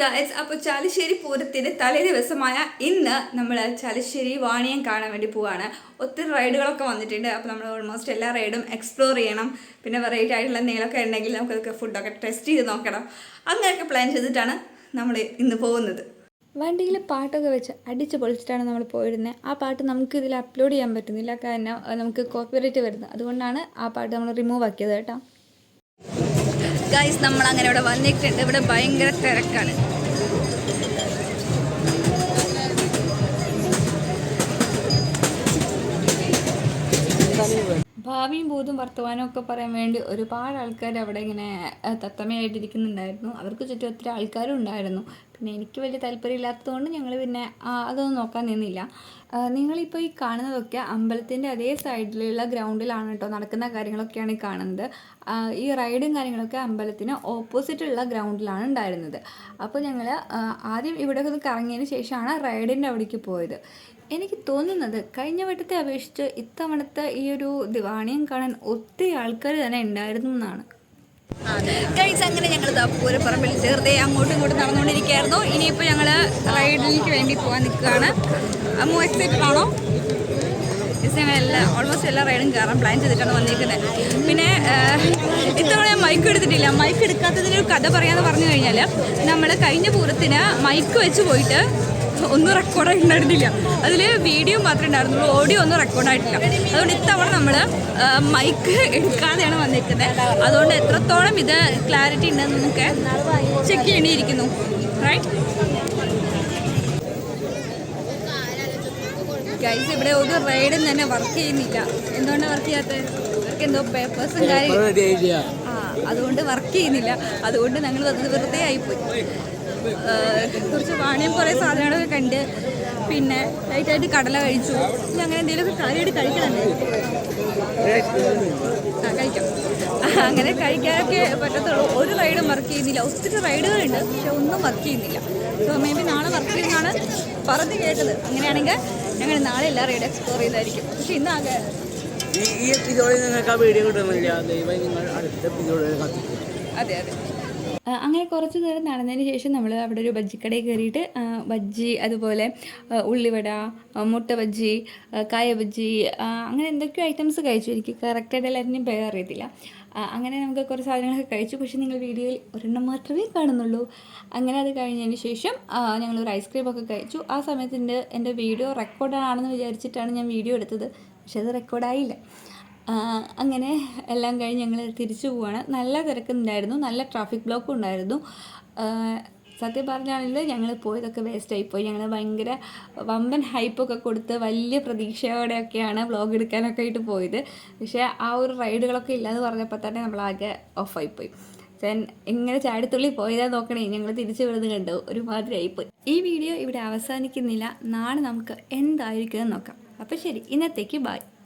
Guys അപ്പോൾ ചാലിശ്ശേരി പൂരത്തിന്റെ തലേ ദിവസമായ ഇന്ന് നമ്മൾ ചാലിശ്ശേരി വാണിയം കാണാൻ വേണ്ടി പോവാണ്. ഒത്തിരി റൈഡുകളൊക്കെ വന്നിട്ടുണ്ട്. അപ്പോൾ നമ്മൾ ഓൾമോസ്റ്റ് എല്ലാ റൈഡും എക്സ്പ്ലോർ ചെയ്യണം. പിന്നെ വെറൈറ്റി ആയിട്ടുള്ള എന്തെങ്കിലുമൊക്കെ ഉണ്ടെങ്കിൽ നമുക്കതൊക്കെ ഫുഡൊക്കെ ടെസ്റ്റ് ചെയ്ത് നോക്കണം. അങ്ങനെയൊക്കെ പ്ലാൻ ചെയ്തിട്ടാണ് നമ്മൾ ഇന്ന് പോകുന്നത്. വണ്ടിയിൽ പാട്ടൊക്കെ വെച്ച് അടിച്ച് പൊളിച്ചിട്ടാണ് നമ്മൾ പോയിരുന്നത് ആ പാട്ട് നമുക്ക് ഇതിൽ അപ്ലോഡ് ചെയ്യാൻ പറ്റുന്നില്ല. കാരണം നമുക്ക് കോപ്പിറൈറ്റ് വരുന്നത്. അതുകൊണ്ടാണ് ആ പാട്ട് നമ്മൾ റിമൂവ് ആക്കിയത് കേട്ടോ. ഗൈസ് നമ്മൾ അങ്ങനെ ഇവിടെ വന്നിട്ടുണ്ട്. ഇവിടെ ഭയങ്കര തിരക്കാണ്. ഭാവിയും ഭൂതും വർത്തമാനവും ഒക്കെ പറയാൻ വേണ്ടി ഒരുപാട് ആൾക്കാർ അവിടെ ഇങ്ങനെ തത്തമ്മയായിട്ടിരിക്കുന്നുണ്ടായിരുന്നു. അവർക്ക് ചുറ്റും ഒത്തിരി ആൾക്കാരും ഉണ്ടായിരുന്നു. പിന്നെ എനിക്ക് വലിയ താല്പര്യമില്ലാത്തതുകൊണ്ട് ഞങ്ങൾ പിന്നെ അതൊന്നും നോക്കാൻ നിന്നില്ല. നിങ്ങളിപ്പോൾ ഈ കാണുന്നതൊക്കെ അമ്പലത്തിന്റെ അതേ സൈഡിലുള്ള ഗ്രൗണ്ടിലാണ് കേട്ടോ നടക്കുന്ന കാര്യങ്ങളൊക്കെയാണ് ഈ കാണുന്നത്. ഈ റൈഡും കാര്യങ്ങളൊക്കെ അമ്പലത്തിന് ഓപ്പോസിറ്റുള്ള ഗ്രൗണ്ടിലാണ് ഉണ്ടായിരുന്നത്. അപ്പോൾ ഞങ്ങൾ ആദ്യം ഇവിടെ ഒന്ന് കറങ്ങിയതിന് ശേഷമാണ് റൈഡിന്റെ അവിടേക്ക് പോയത്. എനിക്ക് തോന്നുന്നത് കഴിഞ്ഞ വട്ടത്തെ അപേക്ഷിച്ച് ഇത്തവണത്തെ ഈ ഒരു ദിവാണിയം കാണാൻ ഒത്തിരി ആൾക്കാർ തന്നെ ഉണ്ടായിരുന്നു എന്നാണ്. ഗൈസ് അങ്ങനെ ഞങ്ങൾ പൂരപ്പറമ്പിൽ ചേർത്തേ അങ്ങോട്ടും ഇങ്ങോട്ടും നടന്നുകൊണ്ടിരിക്കുകയായിരുന്നു. ഇനിയിപ്പോൾ ഞങ്ങൾ റൈഡിലേക്ക് വേണ്ടി പോകാൻ നിൽക്കുകയാണ്. അമ്മ എക്സൈറ്റഡ് ആണോ? എല്ലാ ഓൾമോസ്റ്റ് എല്ലാ റൈഡും കയറാൻ പ്ലാൻ ചെയ്തിട്ടാണ് വന്നിരിക്കുന്നത്. പിന്നെ ഇത്തവണ ഞാൻ മൈക്ക് എടുത്തിട്ടില്ല. മൈക്ക് എടുക്കാത്തതിന്റെ ഒരു കഥ പറയാമെന്ന് പറഞ്ഞു കഴിഞ്ഞാൽ നമ്മൾ കഴിഞ്ഞ പൂരത്തിന് മൈക്ക് വെച്ച് പോയിട്ട് ഒന്നും റെക്കോർഡ് ഉണ്ടായിരുന്നില്ല അതിൽ വീഡിയോ മാത്രമേ ഉണ്ടായിരുന്നുള്ളൂ. ഓഡിയോ ഒന്നും റെക്കോർഡ് ആയിട്ടില്ല. അതുകൊണ്ട് ഇത്തവണ നമ്മൾ മൈക്ക് എടുക്കാതെയാണ് വന്നിരിക്കുന്നത്. അതുകൊണ്ട് എത്രത്തോളം ഇത് ക്ലാരിറ്റി ഉണ്ടെന്ന് നമുക്ക് ചെക്ക് ചെയ്യേണ്ടിയിരിക്കുന്നു. റൈറ്റ് ഗൈസ് ഇവിടെ ഒരു റൈഡും തന്നെ വർക്ക് ചെയ്യുന്നില്ല. എന്തുകൊണ്ടാണ് വർക്ക് ചെയ്യാത്തത്? അവർക്ക് എന്തോ പേപ്പേഴ്സും കാര്യം ആ അതുകൊണ്ട് വർക്ക് ചെയ്യുന്നില്ല. അതുകൊണ്ട് ഞങ്ങൾ വന്നത് വെറുതെ ആയിപ്പോയി. കുറച്ച് വാണിയും കുറേ സാധനങ്ങളൊക്കെ കണ്ട് പിന്നെ ലൈറ്റായിട്ട് കടല കഴിച്ചു. പിന്നെ അങ്ങനെ എന്തെങ്കിലുമൊക്കെ കാര്യമായിട്ട് കഴിക്കണമല്ലേ? ആ കഴിക്കാം. അങ്ങനെ കഴിക്കാനൊക്കെ പറ്റത്തുള്ളൂ. ഒരു റൈഡും വർക്ക് ചെയ്യുന്നില്ല. ഒത്തിരി റൈഡുകളുണ്ട് പക്ഷെ ഒന്നും വർക്ക് ചെയ്യുന്നില്ല. സോ മേ ബി നാളെ വർക്ക് ചെയ്യുന്നതാണ് പറഞ്ഞു കേട്ടത്. അങ്ങനെയാണെങ്കിൽ ഞങ്ങൾ നാളെ എല്ലാ റൈഡും എക്സ്പ്ലോർ ചെയ്തായിരിക്കും. പക്ഷെ ഇന്നാകെ ഈ എപ്പിസോഡിൽ നിങ്ങൾക്ക് ആ വീഡിയോ കിട്ടുന്നില്ല. ദൈവം നിങ്ങൾ അടുത്ത എപ്പിസോഡിൽ അതെ അതെ. അങ്ങനെ കുറച്ച് നേരം നടന്നതിന് ശേഷം നമ്മൾ അവിടെ ഒരു ബജ്ജിക്കടയിൽ കയറിയിട്ട് ബജ്ജി അതുപോലെ ഉള്ളിവട മുട്ട ബജ്ജി കായ ബജ്ജി അങ്ങനെ എന്തൊക്കെയോ ഐറ്റംസ് കഴിച്ചു. എനിക്ക് കറക്റ്റായിട്ട് എല്ലാവരും പേര് അറിയത്തില്ല. അങ്ങനെ നമുക്ക് കുറേ സാധനങ്ങളൊക്കെ കഴിച്ചു. പക്ഷേ നിങ്ങൾ വീഡിയോയിൽ ഒരെണ്ണം മാത്രമേ കാണുന്നുള്ളൂ. അങ്ങനെ അത് കഴിഞ്ഞതിന് ശേഷം ഞങ്ങളൊരു ഐസ്ക്രീം ഒക്കെ കഴിച്ചു. ആ സമയത്തിന്റെ എന്റെ വീഡിയോ റെക്കോർഡാണെന്ന് വിചാരിച്ചിട്ടാണ് ഞാൻ വീഡിയോ എടുത്തത്. പക്ഷേ അത് റെക്കോർഡായില്ല അങ്ങനെ എല്ലാം കഴിഞ്ഞ് ഞങ്ങൾ തിരിച്ചു പോവാണ്. നല്ല തിരക്കുണ്ടായിരുന്നു. നല്ല ട്രാഫിക് ബ്ലോക്കും ഉണ്ടായിരുന്നു. സത്യം പറഞ്ഞാണെങ്കിൽ ഞങ്ങൾ പോയതൊക്കെ വേസ്റ്റ് ആയിപ്പോയി ഞങ്ങൾ ഭയങ്കര വമ്പൻ ഹൈപ്പൊക്കെ കൊടുത്ത് വലിയ പ്രതീക്ഷയോടെയൊക്കെയാണ് വ്ളോഗ് എടുക്കാനൊക്കെ ആയിട്ട് പോയത്. പക്ഷേ ആ ഒരു റൈഡുകളൊക്കെ ഇല്ലാന്ന് പറഞ്ഞപ്പോൾ തന്നെ നമ്മളാകെ ഓഫായിപ്പോയി ദെൻ ഇങ്ങനെ ചാടിത്തുള്ളി പോയതാ നോക്കണേ. ഞങ്ങൾ തിരിച്ചു വിടുന്നത് കണ്ടു. ഒരുമാതിരി ആയിപ്പോയി ഈ വീഡിയോ ഇവിടെ അവസാനിക്കുന്നില്ല. നാളെ നമുക്ക് എന്തായിരിക്കുമെന്ന് നോക്കാം. അപ്പോൾ ശരി. ഇന്നത്തേക്ക് ബായ്